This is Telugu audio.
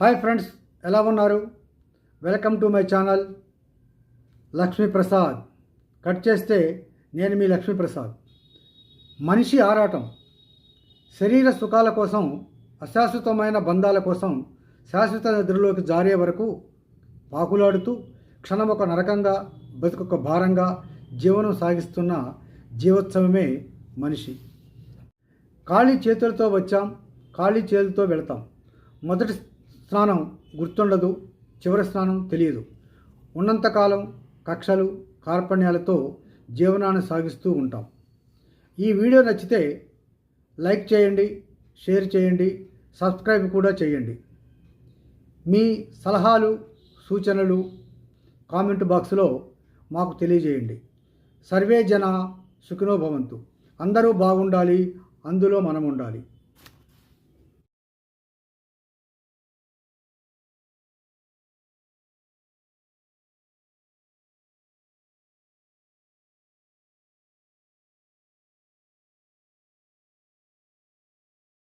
హాయ్ ఫ్రెండ్స్ ఎలా ఉన్నారు? Welcome to my channel Lakshmiprasad cut చేస్తే నేను మీ లక్ష్మీప్రసాద్ మనిషి ఆరాటం. శరీర సుఖాల కోసం అశాశ్వతమైన బంధాల కోసం శాశ్వత నిద్రలోకి జారే వరకు పాకులాడుతూ క్షణం ఒక నరకంగా బతుకొక భారంగా జీవనం సాగిస్తున్న జీవోత్సవమే మనిషి. ఖాళీ చేతులతో వచ్చాం ఖాళీ చేతులతో వెళతాం. మొదటి స్నానం గుర్తుండదు చివరి స్నానం తెలియదు. ఉన్నంతకాలం కక్షలు కార్పణ్యాలతో జీవనాన్ని సాగిస్తూ ఉంటాం. ఈ వీడియో నచ్చితే లైక్ చేయండి షేర్ చేయండి సబ్స్క్రైబ్ కూడా చేయండి. మీ సలహాలు సూచనలు కామెంట్ బాక్స్లో మాకు తెలియజేయండి. సర్వే జన సుఖినోభవంతు అందరూ బాగుండాలి అందులో మనం ఉండాలి